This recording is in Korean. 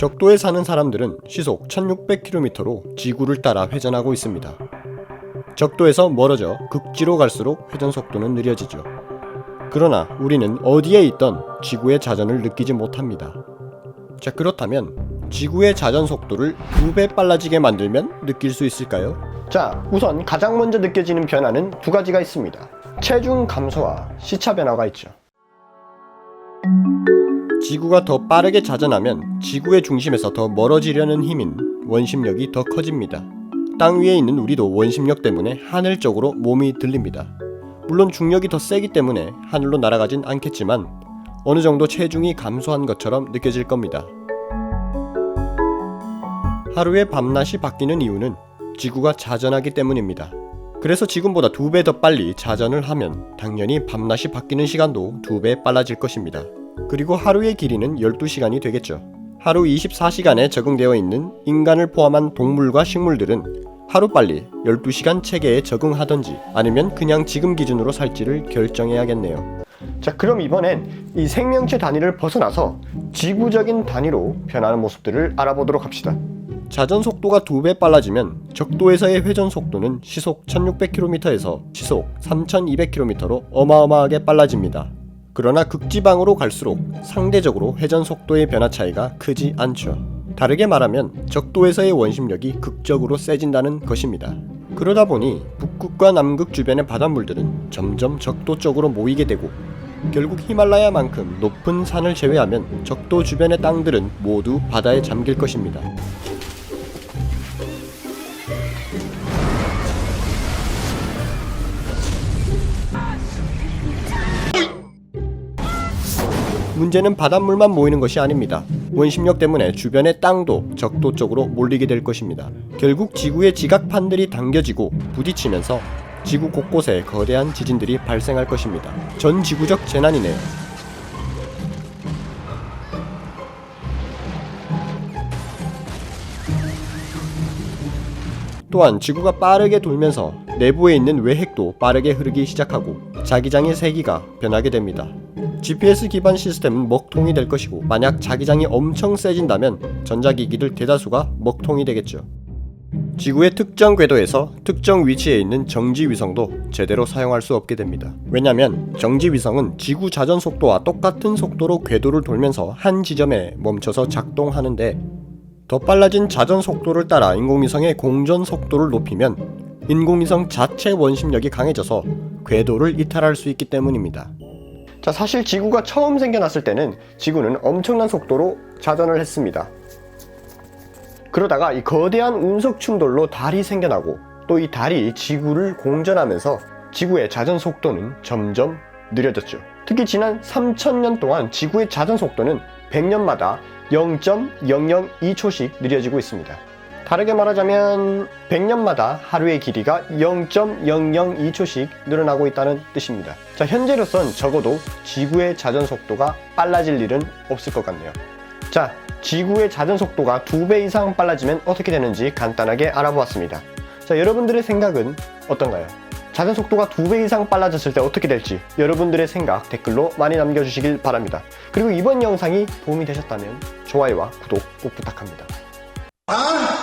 적도에 사는 사람들은 시속 1600km로 지구를 따라 회전하고 있습니다. 적도에서 멀어져 극지로 갈수록 회전 속도는 느려지죠. 그러나 우리는 어디에 있던 지구의 자전을 느끼지 못합니다. 자, 그렇다면 지구의 자전 속도를 두배 빨라지게 만들면 느낄 수 있을까요? 자, 우선 가장 먼저 느껴지는 변화는 두 가지가 있습니다. 체중 감소와 시차 변화가 있죠. 지구가 더 빠르게 자전하면 지구의 중심에서 더 멀어지려는 힘인 원심력이 더 커집니다. 땅 위에 있는 우리도 원심력 때문에 하늘 쪽으로 몸이 들립니다. 물론 중력이 더 세기 때문에 하늘로 날아가진 않겠지만 어느 정도 체중이 감소한 것처럼 느껴질 겁니다. 하루의 밤낮이 바뀌는 이유는 지구가 자전하기 때문입니다. 그래서 지금보다 두 배 더 빨리 자전을 하면 당연히 밤낮이 바뀌는 시간도 두 배 빨라질 것입니다. 그리고 하루의 길이는 12시간이 되겠죠. 하루 24시간에 적응되어 있는 인간을 포함한 동물과 식물들은 하루빨리 12시간 체계에 적응하던지 아니면 그냥 지금 기준으로 살지를 결정해야겠네요. 자, 그럼 이번엔 이 생명체 단위를 벗어나서 지구적인 단위로 변하는 모습들을 알아보도록 합시다. 자전 속도가 두배 빨라지면 적도에서의 회전 속도는 시속 1600km에서 시속 3200km로 어마어마하게 빨라집니다. 그러나 극지방으로 갈수록 상대적으로 회전 속도의 변화 차이가 크지 않죠. 다르게 말하면 적도에서의 원심력이 극적으로 세진다는 것입니다. 그러다 보니 북극과 남극 주변의 바닷물들은 점점 적도 쪽으로 모이게 되고 결국 히말라야만큼 높은 산을 제외하면 적도 주변의 땅들은 모두 바다에 잠길 것입니다. 문제는 바닷물만 모이는 것이 아닙니다. 원심력 때문에 주변의 땅도 적도 쪽으로 몰리게 될 것입니다. 결국 지구의 지각판들이 당겨지고 부딪히면서 지구 곳곳에 거대한 지진들이 발생할 것입니다. 전 지구적 재난이네요. 또한 지구가 빠르게 돌면서 내부에 있는 외핵도 빠르게 흐르기 시작하고 자기장의 세기가 변하게 됩니다. GPS 기반 시스템은 먹통이 될 것이고 만약 자기장이 엄청 세진다면 전자기기들 대다수가 먹통이 되겠죠. 지구의 특정 궤도에서 특정 위치에 있는 정지 위성도 제대로 사용할 수 없게 됩니다. 왜냐하면 정지 위성은 지구 자전 속도와 똑같은 속도로 궤도를 돌면서 한 지점에 멈춰서 작동하는데 더 빨라진 자전 속도를 따라 인공위성의 공전 속도를 높이면 인공위성 자체 원심력이 강해져서 궤도를 이탈할 수 있기 때문입니다. 자, 사실 지구가 처음 생겨났을 때는 지구는 엄청난 속도로 자전을 했습니다. 그러다가 이 거대한 운석 충돌로 달이 생겨나고 또 이 달이 지구를 공전하면서 지구의 자전 속도는 점점 느려졌죠. 특히 지난 3천년 동안 지구의 자전 속도는 100년마다 0.002초씩 느려지고 있습니다. 다르게 말하자면 100년마다 하루의 길이가 0.002초씩 늘어나고 있다는 뜻입니다. 자, 현재로선 적어도 지구의 자전 속도가 빨라질 일은 없을 것 같네요. 자, 지구의 자전 속도가 두배 이상 빨라지면 어떻게 되는지 간단하게 알아보았습니다. 자, 여러분들의 생각은 어떤가요? 자전 속도가 두배 이상 빨라졌을 때 어떻게 될지 여러분들의 생각 댓글로 많이 남겨주시길 바랍니다. 그리고 이번 영상이 도움이 되셨다면 좋아요와 구독 꼭 부탁합니다. 아!